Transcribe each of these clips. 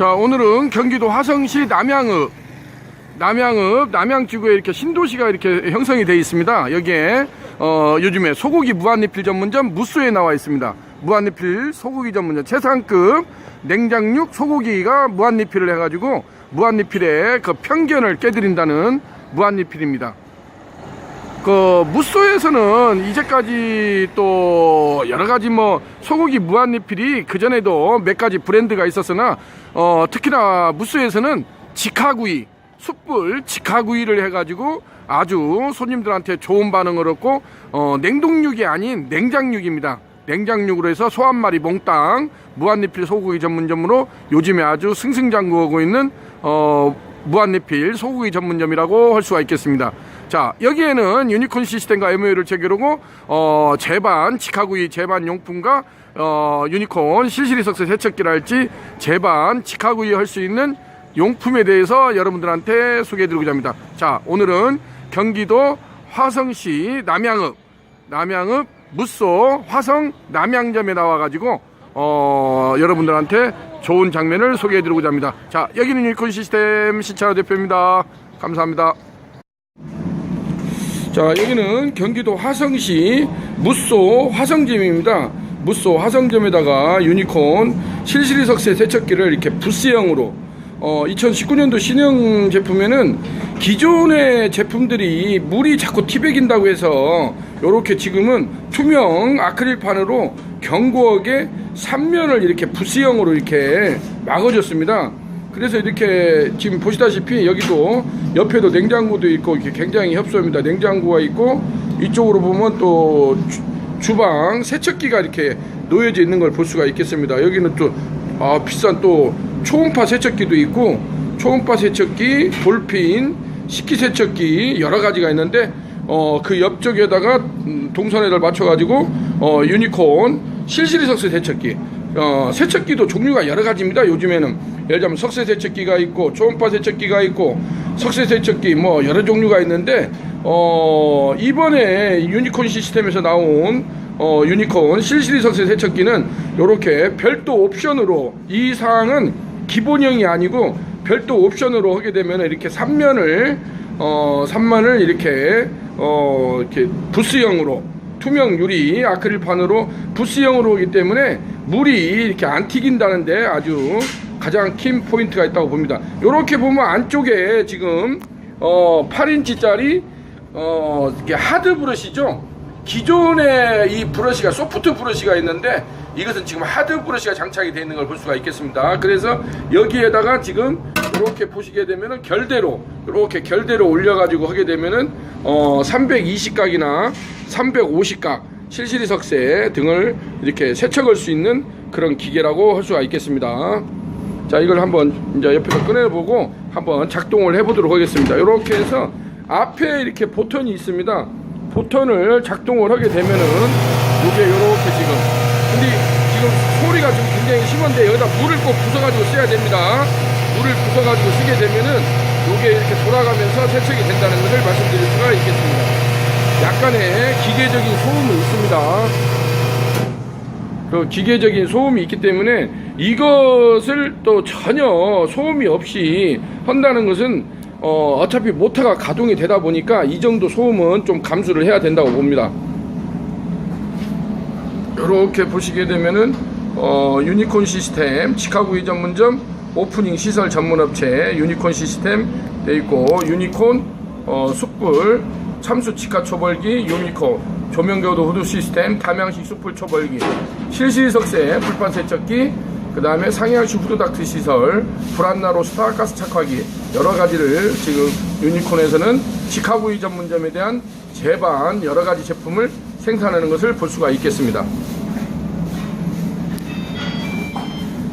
자 오늘은 경기도 화성시 남양읍 남양읍 남양지구에 이렇게 신도시가 이렇게 형성이 되어 있습니다. 여기에 어, 요즘에 소고기 무한리필 전문점 무쏘에 나와 있습니다. 무한리필 소고기 전문점. 최상급 냉장육 소고기가 무한리필을 해가지고 무한리필의 그 편견을 깨드린다는 무한리필입니다 그 무쏘에서는 이제까지 또 여러 가지 뭐 소고기 무한 리필이 그 전에도 몇 가지 브랜드가 있었으나 어 특히나 무쏘에서는 직화구이 숯불 직화구이를 해가지고 아주 손님들한테 좋은 반응을 얻고 어 냉동육이 아닌 냉장육입니다. 냉장육으로 해서 소 한 마리 몽땅 무한리필 소고기 전문점으로 요즘에 아주 승승장구하고 있는 어 무한리필 소고기 전문점이라고 할 수가 있겠습니다. 자 여기에는 유니콘 시스템과 MOU를 체결하고 어 제반 직화구이 제반 용품과 어 유니콘 실시리 석쇠 세척기랄지 제반 직화구이 할 수 있는 용품에 대해서 여러분들한테 소개해드리고자 합니다. 자 오늘은 경기도 화성시 남양읍 남양읍 무쏘 화성 남양점에 나와가지고 어, 여러분들한테 좋은 장면을 소개해드리고자 합니다. 자 여기는 유니콘 시스템 시차 대표입니다. 감사합니다. 자 여기는 경기도 화성시 무쏘 화성점입니다. 무쏘 화성점에다가 유니콘 실시리 석쇠 세척기를 이렇게 부스형으로 어, 2019년도 신형 제품에는 기존의 제품들이 물이 자꾸 티백인다고 해서 이렇게 지금은 투명 아크릴판으로 견고하게 3면을 이렇게 부스형으로 이렇게 막아줬습니다. 그래서 이렇게 지금 보시다시피 여기도 옆에도 냉장고도 있고 이렇게 굉장히 협소합니다. 냉장고가 있고 이쪽으로 보면 또 주- 주방 세척기가 이렇게 놓여져 있는 걸 볼 수가 있겠습니다. 여기는 또 아, 비싼 또 초음파 세척기도 있고 초음파 세척기, 볼핀, 식기 세척기 여러 가지가 있는데 어, 그 옆쪽에다가 음, 동선에를 맞춰가지고 어, 유니콘 실시리 석쇠 세척기 어, 세척기도 종류가 여러 가지입니다. 요즘에는 예를 들면 석쇠 세척기가 있고 초음파 세척기가 있고 석쇠 세척기 뭐 여러 종류가 있는데 어, 이번에 유니콘 시스템에서 나온 어, 유니콘 실시리 석쇠 세척기는 이렇게 별도 옵션으로 이 사항은 기본형이 아니고 별도 옵션으로 하게 되면 이렇게 3면을 어, 3만을 이렇게 어, 이렇게 부스형으로 투명 유리 아크릴판으로 부스형으로 오기 때문에 물이 이렇게 안 튀긴다는데 아주 가장 킴 포인트가 있다고 봅니다. 이렇게 보면 안쪽에 지금 어 8인치짜리 어 하드 브러시죠. 기존에 이 브러시가 소프트 브러시가 있는데 이것은 지금 하드 브러시가 장착이 되어 있는 걸 볼 수가 있겠습니다. 그래서 여기에다가 지금 이렇게 보시게 되면은 결대로 이렇게 결대로 올려가지고 하게 되면은 어 320각이나 350각 실시리 석쇠 등을 이렇게 세척할 수 있는 그런 기계라고 할 수가 있겠습니다. 자 이걸 한번 이제 옆에서 꺼내보고 한번 작동을 해보도록 하겠습니다. 이렇게 해서 앞에 이렇게 보턴이 있습니다. 보턴을 작동을 하게 되면은 이게 이렇게 지금 근데 지금 소리가 좀 굉장히 심한데 여기다 물을 꼭 부숴가지고 써야 됩니다. 물을 부숴가지고 쓰게 되면은 이게 이렇게 돌아가면서 세척이 된다는 것을 말씀드릴 수가 있겠습니다. 약간의 기계적인 소음이 있습니다. 그 기계적인 소음이 있기 때문에 이것을 또 전혀 소음이 없이 한다는 것은 어, 어차피 모터가 가동이 되다 보니까 이 정도 소음은 좀 감수를 해야 된다고 봅니다. 이렇게 보시게 되면은 어, 유니콘 시스템 직화구이 전 문점 오프닝 시설 전문업체 유니콘 시스템 돼 있고 유니콘 어, 숯불 참수 직화 초벌기 유니콘 조명교도 후드 시스템 담양식 숯불 초벌기 실시석쇠 불판 세척기 그 다음에 상향식 후드닥트 시설 브란나 로스타 가스 착화기 여러 가지를 지금 유니콘에서는 직화구이 전문점에 대한 제반 여러 가지 제품을 생산하는 것을 볼 수가 있겠습니다.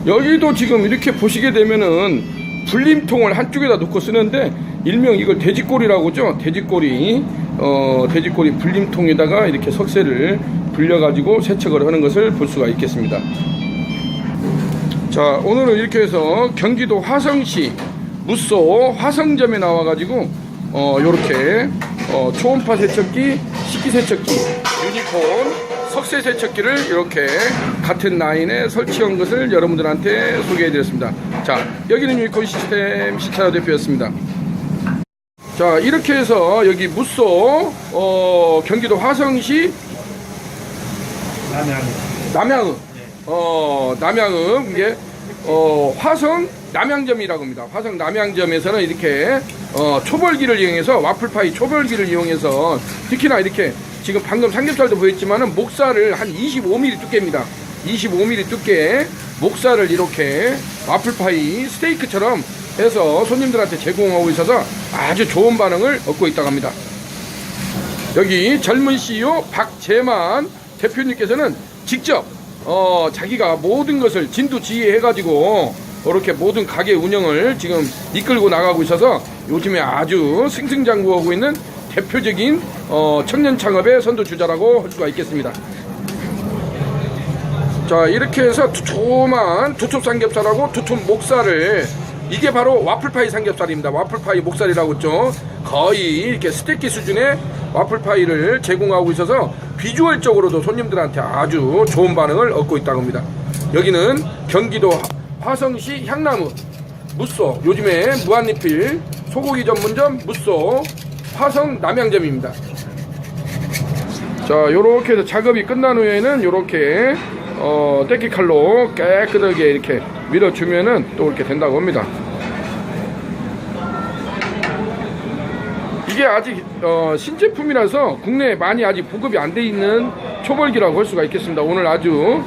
여기도 지금 이렇게 보시게 되면은 불림통을 한쪽에다 놓고 쓰는데 일명 이걸 돼지꼬리라고 하죠. 돼지꼬리, 어, 돼지꼬리 불림통에다가 이렇게 석쇠를 불려 가지고 세척을 하는 것을 볼 수가 있겠습니다. 자, 오늘은 이렇게 해서 경기도 화성시 무쏘 화성점에 나와 가지고 어, 요렇게 어, 초음파 세척기, 식기 세척기, 유니콘, 석쇠 세척기를 이렇게 같은 라인에 설치한 것을 여러분들한테 소개해 드렸습니다. 자, 여기는 유니콘 시스템 시차나 대표였습니다. 자, 이렇게 해서 여기 무소, 어, 경기도 화성시 남양. 남양읍, 어, 남양읍, 이게, 어, 화성 남양점이라고 합니다. 화성 남양점에서는 이렇게, 어, 초벌기를 이용해서, 와플파이 초벌기를 이용해서, 특히나 이렇게, 지금 방금 삼겹살도 보였지만은, 목살을 한 25mm 두께입니다. 25mm 두께, 목살을 이렇게, 와플파이 스테이크처럼 해서 손님들한테 제공하고 있어서 아주 좋은 반응을 얻고 있다고 합니다. 여기 젊은 CEO 박재만 대표님께서는 직접 어, 자기가 모든 것을 진두지휘해가지고 이렇게 모든 가게 운영을 지금 이끌고 나가고 있어서 요즘에 아주 승승장구하고 있는 대표적인 어, 청년 창업의 선두주자라고 할 수가 있겠습니다. 자 이렇게 해서 두툼한 두툼 삼겹살하고 두툼 목살을 이게 바로 와플파이 삼겹살입니다. 와플파이 목살이라고 했죠. 거의 이렇게 스테이크 수준의 와플파이를 제공하고 있어서 비주얼적으로도 손님들한테 아주 좋은 반응을 얻고 있다고 합니다. 여기는 경기도 화성시 향나무 무쏘 요즘에 무한리필 소고기 전문점 무쏘 화성 남양점입니다. 자, 요렇게 해서 작업이 끝난 후에는 요렇게 어, 떼끼 칼로 깨끗하게 이렇게 밀어주면은 또 이렇게 된다고 합니다. 이게 아직 어, 신제품이라서 국내에 많이 아직 보급이 안 돼 있는 초벌기라고 할 수가 있겠습니다. 오늘 아주